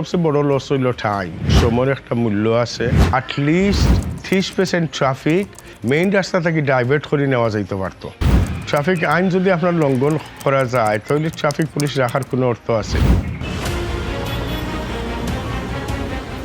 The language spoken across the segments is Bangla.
সবচেয়ে বড় লস হইল টাইম সময়ের একটা মূল্য আছে। আটলিস্ট ত্রিশ পার্সেন্ট ট্রাফিক মেইন রাস্তা থেকে ডাইভার্ট করে নেওয়া যাইতে পারত। ট্রাফিক আইন যদি আপনার লঙ্ঘন করা যায়, তাহলে ট্রাফিক পুলিশ রাখার কোনো অর্থ আছে?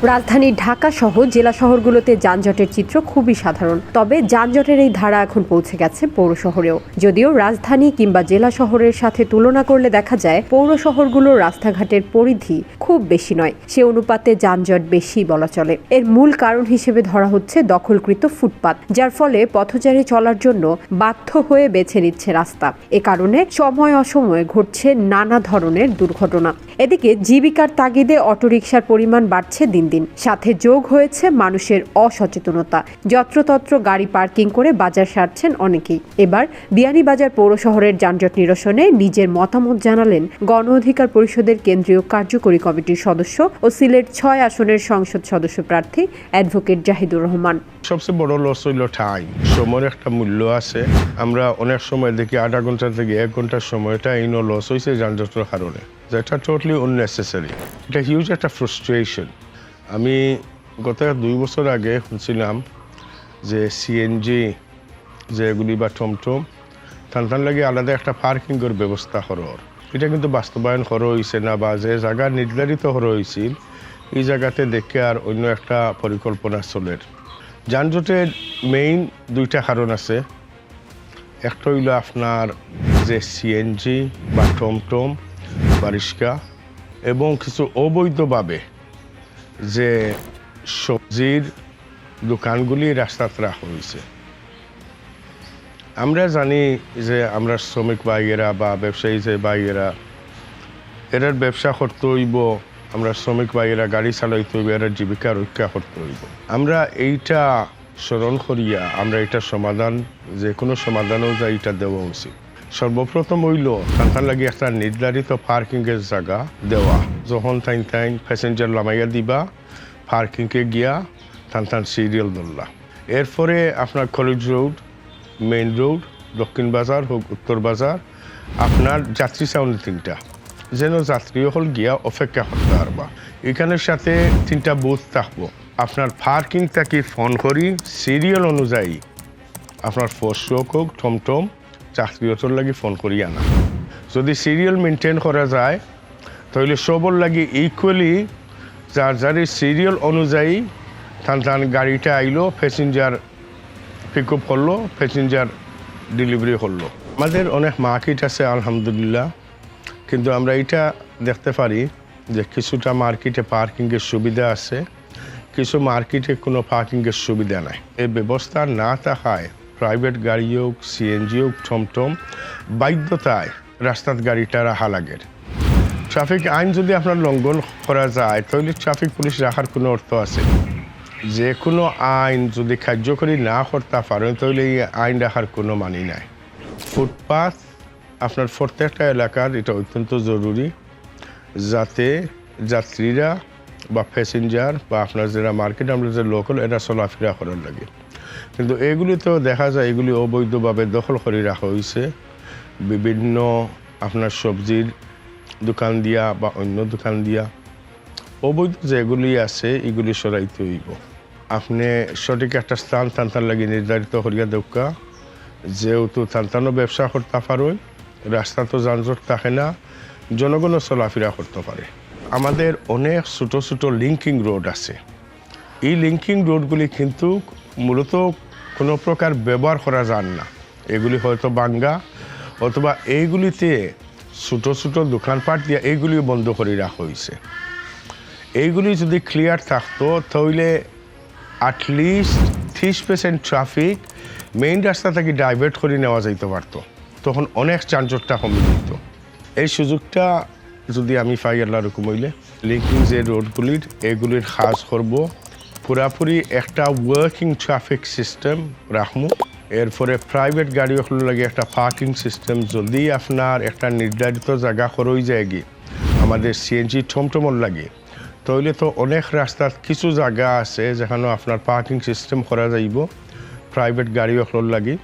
রাজধানী ঢাকা সহ জেলা শহরগুলোতে যানজটের চিত্র খুবই সাধারণ। তবে যানজটের এই ধারা এখন পৌঁছে গেছে পৌর শহরেও। যদিও রাজধানী কিংবা জেলা শহরের সাথে তুলনা করলে দেখা যায়, পৌর শহরগুলোর রাস্তাঘাটের পরিধি খুব বেশি নয়। সে অনুপাতে যানজট বেশি বলা চলে। এর মূল কারণ হিসেবে ধরা হচ্ছে দখলকৃত ফুটপাত, যার ফলে পথচারী চলার জন্য বাধ্য হয়ে বেছে নিচ্ছে রাস্তা। এ কারণে সময় অসময়ে ঘটছে নানা ধরনের দুর্ঘটনা। এদিকে জীবিকার তাগিদে অটোরিকশার পরিমাণ বাড়ছে দিন দিন। সাথে যোগ হয়েছে মানুষের অসচেতনতা। যত্রতত্র গাড়ি পার্কিং করে বাজার সারছেন অনেকেই। এবার বিয়ানীবাজার পৌর শহরের যানজট নিরসনে নিজের মতামত জানালেন গণ অধিকার পরিষদের কেন্দ্রীয় কার্যকরী কমিটির সদস্য ও সিলেট ছয় আসনের সংসদ সদস্য প্রার্থী অ্যাডভোকেট জাহিদুর রহমান। সবচেয়ে বড় লস হইল টাইম সময়ের একটা মূল্য আছে। আমরা অনেক সময় দেখি আধা ঘণ্টা থেকে এক ঘণ্টার সময়টা এই লস হয়েছে যানজটের কারণে। যেটা টোটালি উননেসেসারি এটা হিউজ একটা ফ্রাস্ট্রেশন আমি গত দুই বছর আগে শুনছিলাম যে সিএনজি যেগুলি বা টমটম টান লাগে আলাদা একটা পার্কিংয়ের ব্যবস্থা হরর এটা কিন্তু বাস্তবায়ন করা হয়েছে না বা যে জায়গা নির্ধারিত করা হয়েছিল এই জায়গাতে দেখে আর অন্য একটা পরিকল্পনা চলের যানজটের মেইন দুইটা কারণ আছে। একটা হইল আপনার যে সিএনজি বা টমটম বা রিক্সা এবং কিছু অবৈধভাবে যে সবজির দোকানগুলি রাস্তাতে রাখা হয়েছে। আমরা জানি যে আমরা শ্রমিক ভাইয়েরা বা ব্যবসায়ী যে ভাইয়েরা, এরার ব্যবসা করতে হইব, আমরা শ্রমিক ভাইয়েরা গাড়ি চালাইতে হইব এরা জীবিকা রক্ষা করতে হইব। আমরা এইটা স্মরণ করিয়া আমরা এটা সমাধান, যে কোনো সমাধানও যা এটা দেওয়া উচিত। সর্বপ্রথম হইল তার লাগে একটা নির্ধারিত পার্কিংয়ের জায়গা দেওয়া। যখন টাইম টাইম প্যাসেঞ্জার লামাইয়া দিবা পার্কিংয়ে গিয়া টান টান সিরিয়াল ধরলা। এরপরে আপনার কলেজ রোড মেইন রোড দক্ষিণ বাজার হোক উত্তর বাজার, আপনার যাত্রী সাউন্ড তিনটা। যেন যাত্রী হল গিয়া অপেক্ষা করতে পারবা। এখানের সাথে তিনটা বুথ থাকব। আপনার পার্কিং থেকে ফোন করি সিরিয়াল অনুযায়ী। আপনার ফোর্স হোক টমটম চাকরিয়তর লাগি ফোন করি আনা। যদি সিরিয়াল মেনটেন করা যায়, তাহলে সবর লাগি ইকুয়ালি যার যার সিরিয়াল অনুযায়ী টান টান গাড়িটা আইলো প্যাসেঞ্জার পিক আপ করল প্যাসেঞ্জার ডেলিভারি করল আমাদের অনেক মার্কেট আছে, আলহামদুলিল্লাহ। কিন্তু আমরা এটা দেখতে পারি যে কিছুটা মার্কেটে পার্কিংয়ের সুবিধা আছে, কিছু মার্কেটে কোনো পার্কিংয়ের সুবিধা নাই। এই ব্যবস্থা না থাকায় প্রাইভেট গাড়ি হোক সিএনজি হোক টমটম বাধ্যতায় রাস্তার গাড়িটা রাখা লাগে। ট্রাফিক আইন যদি আপনার লঙ্ঘন করা যায়, তাহলে ট্রাফিক পুলিশ রাখার কোনো অর্থ আছে? যে কোনো আইন যদি কার্যকরী না করতে পারেন তাহলে এই আইন রাখার কোনো মানি নাই। ফুটপাথ আপনার প্রত্যেকটা এলাকার, এটা অত্যন্ত জরুরি। যাতে যাত্রীরা বা প্যাসেঞ্জার বা আপনার যারা মার্কেট আমরা যে লোকাল এরা চলাফেরা করার লাগে। কিন্তু এগুলিতেও দেখা যায়, এগুলি অবৈধভাবে দখল করে রাখা হয়েছে বিভিন্ন আপনার সবজির দোকান দিয়া বা অন্য দোকান দিয়া। অবৈধ যেগুলি আছে, এগুলি সরাইতে হইব। আপনি সঠিক একটা স্থান টানতান লাগে নির্ধারিত করিয়া দৌকা যেহেতু টানতানো ব্যবসা করতে পারোই, রাস্তা তো যানজট থাকে না, জনগণও চলাফেরা করতে পারে। আমাদের অনেক ছোটো ছোটো লিঙ্কিং রোড আছে। এই লিঙ্কিং রোডগুলি কিন্তু মূলত কোনো প্রকার ব্যবহার করা যান না। এগুলি হয়তো বাঙ্গা অথবা এইগুলিতে ছোটো ছোটো দোকানপাট দিয়ে এইগুলি বন্ধ করে রাখা হয়েছে। এইগুলি যদি ক্লিয়ার থাকতো, তাহলে অ্যাটলিস্ট ত্রিশ পার্সেন্ট ট্রাফিক মেইন রাস্তা থেকে ডাইভার্ট করে নেওয়া যাইতে পারতো। তখন অনেক যানজটটা কমে যেত। এই সুযোগটা যদি আমি পাই আল্লাহ রকম হইলে লিঙ্কিং যে রোডগুলির এগুলির কাজ করব। পুরাপুরি একটা ওয়ার্কিং ট্রাফিক সিস্টেম রাখব এরপরে প্রাইভেট গাড়ি লাগে একটা পার্কিং সিস্টেম যদি আপনার একটা নির্ধারিত জায়গা করই যায় গিয়ে আমাদের সিএনজি টমটমর লাগে তাহলে তো অনেক রাস্তার কিছু জায়গা আছে যেখানে আপনার পার্কিং সিস্টেম করা যাইব প্রাইভেট গাড়ি হলোর লাগে।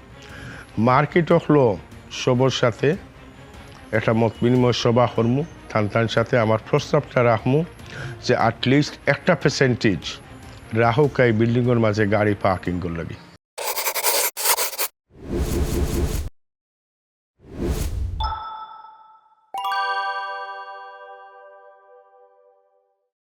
মার্কেট হলো সবর সাথে, একটা মত বিনিময় সভা করমু থান সাথে আমার প্রস্তাবটা রাখমু যে আটলিস্ট একটা পার্সেন্টেজ রাহুক এই বিল্ডিংয়ের মাঝে গাড়ি পার্কিং লাগে